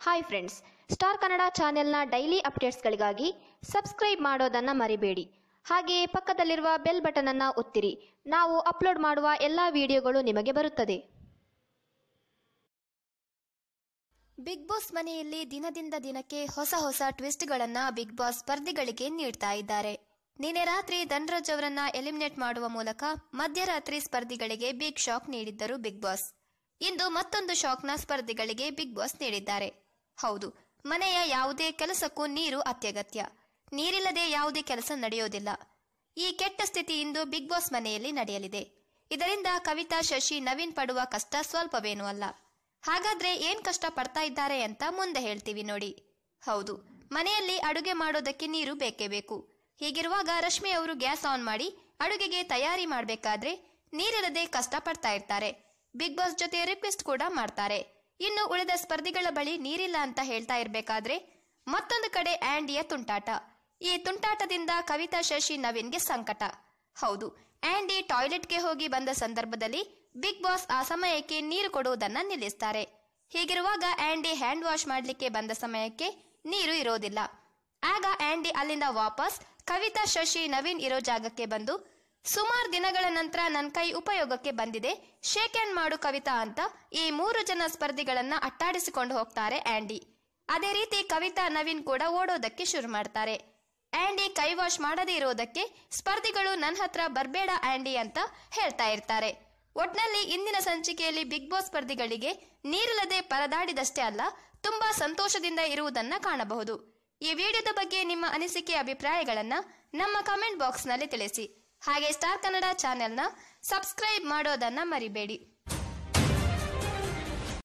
Hi friends star Kannada ಚಾನೆಲ್ನ daily ಅಪ್ಡೇಟ್ಸ್ಗಳಿಗಾಗಿ subscribe ಮಾಡೋದನ್ನು ಮರಿಬೇಡಿ. ಹಾಗೆಯೇ ಪಕ್ಕದಲ್ಲಿರುವ ಬೆಲ್ ಬಟನನ್ನು ಒತ್ತಿರಿ. ನಾವು ಅಪ್ಲೋಡ್ ಮಾಡುವ ಎಲ್ಲ ವಿಡಿಯೋಗಳು ನಿಮಗೆ ಬರುತ್ತದೆ. ಬಿಗ್ ಬಾಸ್ ಮನೆಯಲ್ಲಿ ದಿನದಿಂದ ದಿನಕ್ಕೆ ಹೊಸ ಹೊಸ ಟ್ವಿಸ್ಟ್ಗಳನ್ನು ಬಿಗ್ ಬಾಸ್ ಸ್ಪರ್ಧಿಗಳಿಗೆ ನೀಡ್ತಾ ಇದ್ದಾರೆ. ನಿನ್ನೆ ರಾತ್ರಿ ಧನ್ರಾಜ್ ಅವರನ್ನ ಎಲಿಮಿನೇಟ್ ಮಾಡುವ ಮೂಲಕ ಮಧ್ಯರಾತ್ರಿ ಸ್ಪರ್ಧಿಗಳಿಗೆ ಬಿಗ್ ಶಾಕ್ ನೀಡಿದ್ದರು ಬಿಗ್ ಬಾಸ್ ಇಂದು ಮತ್ತೊಂದು ಶಾಕ್ನ ಸ್ಪರ್ಧಿಗಳಿಗೆ ಬಿಗ್ ಬಾಸ್ ನೀಡಿದ್ದಾರೆ. ಹೌದು, ಮನೆಯ ಯಾವುದೇ ಕೆಲಸಕ್ಕೂ ನೀರು ಅತ್ಯಗತ್ಯ. ನೀರಿಲ್ಲದೆ ಯಾವುದೇ ಕೆಲಸ ನಡೆಯೋದಿಲ್ಲ. ಈ ಕೆಟ್ಟ ಸ್ಥಿತಿ ಇಂದು ಬಿಗ್ ಬಾಸ್ ಮನೆಯಲ್ಲಿ ನಡೆಯಲಿದೆ. ಇದರಿಂದ ಕವಿತಾ, ಶಶಿ, ನವೀನ್ ಪಡುವ ಕಷ್ಟ ಸ್ವಲ್ಪವೇನೂ ಅಲ್ಲ. ಹಾಗಾದ್ರೆ ಏನ್ ಕಷ್ಟ ಪಡ್ತಾ ಇದ್ದಾರೆ ಅಂತ ಮುಂದೆ ಹೇಳ್ತೀವಿ ನೋಡಿ. ಹೌದು, ಮನೆಯಲ್ಲಿ ಅಡುಗೆ ಮಾಡೋದಕ್ಕೆ ನೀರು ಬೇಕೇ ಬೇಕು. ಹೀಗಿರುವಾಗ ರಶ್ಮಿ ಅವರು ಗ್ಯಾಸ್ ಆನ್ ಮಾಡಿ ಅಡುಗೆಗೆ ತಯಾರಿ ಮಾಡಬೇಕಾದ್ರೆ ನೀರಿಲ್ಲದೆ ಕಷ್ಟ ಪಡ್ತಾ ಇರ್ತಾರೆ. ಬಿಗ್ ಬಾಸ್ ಜೊತೆ ರಿಕ್ವೆಸ್ಟ್ ಕೂಡ ಮಾಡ್ತಾರೆ. ಇನ್ನು ಉಳಿದ ಸ್ಪರ್ಧಿಗಳ ಬಳಿ ನೀರಿಲ್ಲ ಅಂತ ಹೇಳ್ತಾ ಇರ್ಬೇಕಾದ್ರೆ ಮತ್ತೊಂದು ಕಡೆ ಆ್ಯಂಡಿಯ ತುಂಟಾಟ. ಈ ತುಂಟಾಟದಿಂದ ಕವಿತಾ ಶಶಿ ನವೀನ್ಗೆ ಸಂಕಟ. ಹೌದು ಆಂಡಿ ಟಾಯ್ಲೆಟ್ಗೆ ಹೋಗಿ ಬಂದ ಸಂದರ್ಭದಲ್ಲಿ ಬಿಗ್ ಬಾಸ್ ಆ ಸಮಯಕ್ಕೆ ನೀರು ಕೊಡುವುದನ್ನ ನಿಲ್ಲಿಸ್ತಾರೆ. ಹೀಗಿರುವಾಗ ಆಂಡಿ ಹ್ಯಾಂಡ್ ವಾಶ್ ಮಾಡಲಿಕ್ಕೆ ಬಂದ ಸಮಯಕ್ಕೆ ನೀರು ಇರೋದಿಲ್ಲ. ಆಗ ಆಂಡಿ ಅಲ್ಲಿಂದ ವಾಪಸ್ ಕವಿತಾ ಶಶಿ ನವೀನ್ ಇರೋ ಜಾಗಕ್ಕೆ ಬಂದು ಸುಮಾರು ದಿನಗಳ ನಂತರ ನನ್ನ ಕೈ ಉಪಯೋಗಕ್ಕೆ ಬಂದಿದೆ. ಶೇಕ್ ಆ್ಯಂಡ್ ಮಾಡು ಕವಿತಾ ಅಂತ ಈ ಮೂರು ಜನ ಸ್ಪರ್ಧಿಗಳನ್ನ ಅಟ್ಟಾಡಿಸಿಕೊಂಡು ಹೋಗ್ತಾರೆ ಆಂಡಿ. ಅದೇ ರೀತಿ ಕವಿತಾ, ನವೀನ್ ಕೂಡ ಓಡೋದಕ್ಕೆ ಶುರು ಮಾಡ್ತಾರೆ. ಆಂಡಿ ಕೈ ವಾಶ್ ಮಾಡದೇ ಇರೋದಕ್ಕೆ ಸ್ಪರ್ಧಿಗಳು ನನ್ನ ಹತ್ರ ಬರಬೇಡ ಆಂಡಿ ಅಂತ ಹೇಳ್ತಾ ಇರ್ತಾರೆ. ಒಟ್ನಲ್ಲಿ ಇಂದಿನ ಸಂಚಿಕೆಯಲ್ಲಿ ಬಿಗ್ ಬಾಸ್ ಸ್ಪರ್ಧಿಗಳಿಗೆ ನೀರಿಲ್ಲದೆ ಪರದಾಡಿದಷ್ಟೇ ಅಲ್ಲ, ತುಂಬಾ ಸಂತೋಷದಿಂದ ಇರುವುದನ್ನ ಕಾಣಬಹುದು. ಈ ವಿಡಿಯೋದ ಬಗ್ಗೆ ನಿಮ್ಮ ಅನಿಸಿಕೆ, ಅಭಿಪ್ರಾಯಗಳನ್ನ ನಮ್ಮ ಕಮೆಂಟ್ ಬಾಕ್ಸ್ನಲ್ಲಿ ತಿಳಿಸಿ. ಹಾಗೆ ಸ್ಟಾರ್ ಕನ್ನಡ ಚಾನೆಲ್ನ ಸಬ್ಸ್ಕ್ರೈಬ್ ಮಾಡೋದನ್ನ ಮರಿಬೇಡಿ.